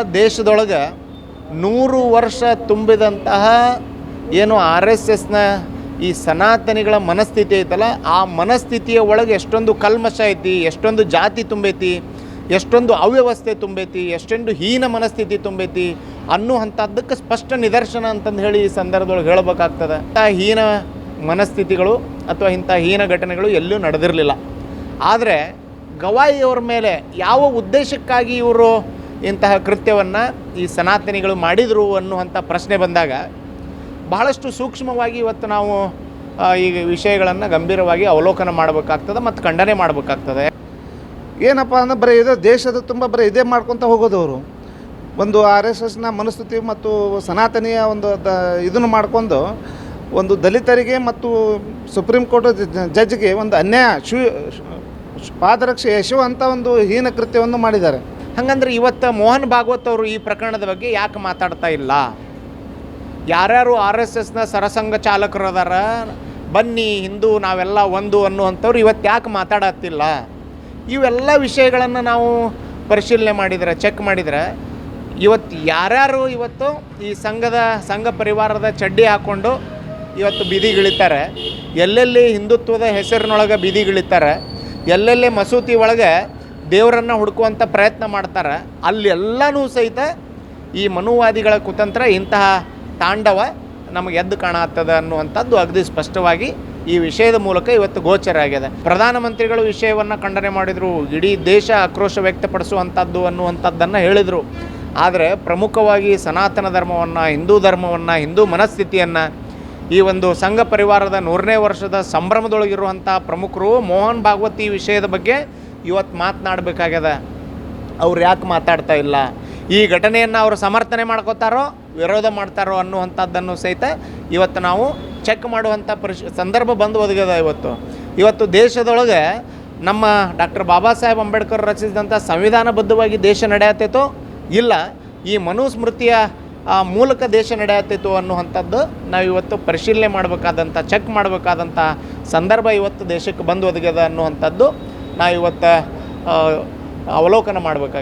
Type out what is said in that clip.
ದೇಶದೊಳಗೆ ನೂರು ವರ್ಷ ತುಂಬಿದಂತಹ ಏನು ಆರ್ ಎಸ್ ಎಸ್ನ ಈ ಸನಾತನಿಗಳ ಮನಸ್ಥಿತಿ ಐತಲ್ಲ, ಆ ಮನಸ್ಥಿತಿಯ ಒಳಗೆ ಎಷ್ಟೊಂದು ಕಲ್ಮಶ ಐತಿ, ಎಷ್ಟೊಂದು ಜಾತಿ ತುಂಬೈತಿ, ಎಷ್ಟೊಂದು ಅವ್ಯವಸ್ಥೆ ತುಂಬೈತಿ, ಎಷ್ಟೊಂದು ಹೀನ ಮನಸ್ಥಿತಿ ತುಂಬೈತಿ ಅನ್ನುವಂಥದ್ದಕ್ಕೆ ಸ್ಪಷ್ಟ ನಿದರ್ಶನ ಅಂತಂದು ಹೇಳಿ ಈ ಸಂದರ್ಭದೊಳಗೆ ಹೇಳಬೇಕಾಗ್ತದೆ. ಇಂಥ ಹೀನ ಮನಸ್ಥಿತಿಗಳು ಅಥವಾ ಇಂಥ ಹೀನ ಘಟನೆಗಳು ಎಲ್ಲೂ ನಡೆದಿರಲಿಲ್ಲ. ಆದರೆ ಗವಾಯಿಯವ್ರ ಮೇಲೆ ಯಾವ ಉದ್ದೇಶಕ್ಕಾಗಿ ಇವರು ಇಂತಹ ಕೃತ್ಯವನ್ನು ಈ ಸನಾತನಿಗಳು ಮಾಡಿದರು ಅನ್ನುವಂಥ ಪ್ರಶ್ನೆ ಬಂದಾಗ ಬಹಳಷ್ಟು ಸೂಕ್ಷ್ಮವಾಗಿ ಇವತ್ತು ನಾವು ಈ ವಿಷಯಗಳನ್ನು ಗಂಭೀರವಾಗಿ ಅವಲೋಕನ ಮಾಡಬೇಕಾಗ್ತದೆ ಮತ್ತು ಖಂಡನೆ ಮಾಡಬೇಕಾಗ್ತದೆ. ಏನಪ್ಪ ಅಂದ್ರೆ ಬರೀ ಇದೇ ದೇಶದ ತುಂಬ ಬರೀ ಇದೇ ಮಾಡ್ಕೊತ ಹೋಗೋದು ಅವರು ಒಂದು ಆರ್ ಎಸ್ ಎಸ್ನ ಮನಸ್ಥಿತಿ ಮತ್ತು ಸನಾತನೀಯ ಒಂದು ದ, ಇದನ್ನು ಮಾಡ್ಕೊಂಡು ಒಂದು ದಲಿತರಿಗೆ ಮತ್ತು ಸುಪ್ರೀಂ ಕೋರ್ಟ್ ಜಡ್ಜ್ಗೆ ಒಂದು ಅನ್ಯಾಯ, ಶು ಪಾದರಕ್ಷೆ ಅಂತ ಒಂದು ಹೀನ ಕೃತ್ಯವನ್ನು ಮಾಡಿದ್ದಾರೆ. ಹಾಗಂದ್ರೆ ಇವತ್ತು ಮೋಹನ್ ಭಾಗವತ್ ಅವರು ಈ ಪ್ರಕರಣದ ಬಗ್ಗೆ ಯಾಕೆ ಮಾತಾಡ್ತಾ ಇಲ್ಲ? ಯಾರ್ಯಾರು ಆರ್ ಎಸ್ ಎಸ್ನ ಸರಸಂಘ ಚಾಲಕರು ಅದಾರ ಬನ್ನಿ ಹಿಂದೂ ನಾವೆಲ್ಲ ಒಂದು ಅನ್ನುವಂಥವ್ರು ಇವತ್ತು ಯಾಕೆ ಮಾತಾಡತ್ತಿಲ್ಲ? ಇವೆಲ್ಲ ವಿಷಯಗಳನ್ನು ನಾವು ಪರಿಶೀಲನೆ ಮಾಡಿದರೆ, ಚೆಕ್ ಮಾಡಿದರೆ, ಇವತ್ತು ಯಾರ್ಯಾರು ಇವತ್ತು ಈ ಸಂಘದ, ಸಂಘ ಪರಿವಾರದ ಚಡ್ಡಿ ಹಾಕ್ಕೊಂಡು ಇವತ್ತು ಬೀದಿಗಿಳಿತಾರೆ ಎಲ್ಲೆಲ್ಲಿ ಹಿಂದುತ್ವದ ಹೆಸರಿನೊಳಗೆ ಬೀದಿಗಿಳಿತಾರೆ ಎಲ್ಲೆಲ್ಲಿ ಮಸೂತಿ ಒಳಗೆ ದೇವರನ್ನು ಹುಡುಕುವಂಥ ಪ್ರಯತ್ನ ಮಾಡ್ತಾರೆ. ಅಲ್ಲೆಲ್ಲನೂ ಸಹಿತ ಈ ಮನುವಾದಿಗಳ ಕುತಂತ್ರ ಇಂತಹ ತಾಂಡವ ನಮಗೆ ಎದ್ದು ಕಾಣತ್ತದ ಅನ್ನುವಂಥದ್ದು ಅಗದಿ ಸ್ಪಷ್ಟವಾಗಿ ಈ ವಿಷಯದ ಮೂಲಕ ಇವತ್ತು ಗೋಚರ ಆಗಿದೆ. ಪ್ರಧಾನಮಂತ್ರಿಗಳು ವಿಷಯವನ್ನು ಖಂಡನೆ ಮಾಡಿದರು, ಇಡೀ ದೇಶ ಆಕ್ರೋಶ ವ್ಯಕ್ತಪಡಿಸುವಂಥದ್ದು ಅನ್ನುವಂಥದ್ದನ್ನು ಹೇಳಿದರು. ಆದರೆ ಪ್ರಮುಖವಾಗಿ ಸನಾತನ ಧರ್ಮವನ್ನು, ಹಿಂದೂ ಧರ್ಮವನ್ನು, ಹಿಂದೂ ಮನಸ್ಥಿತಿಯನ್ನು ಈ ಒಂದು ಸಂಘ ಪರಿವಾರದ ನೂರನೇ ವರ್ಷದ ಸಂಭ್ರಮದೊಳಗಿರುವಂಥ ಪ್ರಮುಖರು ಮೋಹನ್ ಭಾಗವತಿ ವಿಷಯದ ಬಗ್ಗೆ ಇವತ್ತು ಮಾತನಾಡಬೇಕಾಗ್ಯದ. ಅವ್ರು ಯಾಕೆ ಮಾತಾಡ್ತಾ ಇಲ್ಲ? ಈ ಘಟನೆಯನ್ನು ಅವರು ಸಮರ್ಥನೆ ಮಾಡ್ಕೋತಾರೋ, ವಿರೋಧ ಮಾಡ್ತಾರೋ ಅನ್ನುವಂಥದ್ದನ್ನು ಸಹಿತ ಇವತ್ತು ನಾವು ಚೆಕ್ ಮಾಡುವಂಥ ಪರಿಶ್ ಸಂದರ್ಭ ಬಂದು ಒದಗದ ಇವತ್ತು. ಇವತ್ತು ದೇಶದೊಳಗೆ ನಮ್ಮ ಡಾಕ್ಟರ್ ಬಾಬಾ ಸಾಹೇಬ್ ಅಂಬೇಡ್ಕರ್ ರಚಿಸಿದಂಥ ಸಂವಿಧಾನಬದ್ಧವಾಗಿ ದೇಶ ನಡೆಯತ್ತೈತೋ? ಇಲ್ಲ. ಈ ಮನುಸ್ಮೃತಿಯ ಮೂಲಕ ದೇಶ ನಡೆಯತ್ತಿತ್ತು ಅನ್ನುವಂಥದ್ದು ನಾವು ಇವತ್ತು ಪರಿಶೀಲನೆ ಮಾಡಬೇಕಾದಂಥ ಚೆಕ್ ಮಾಡಬೇಕಾದಂಥ ಸಂದರ್ಭ ಇವತ್ತು ದೇಶಕ್ಕೆ ಬಂದು ಒದಗ್ಯದ ಅನ್ನುವಂಥದ್ದು ನಾವು ಇವತ್ತು ಅವಲೋಕನ ಮಾಡಬೇಕಾಗಿದೆ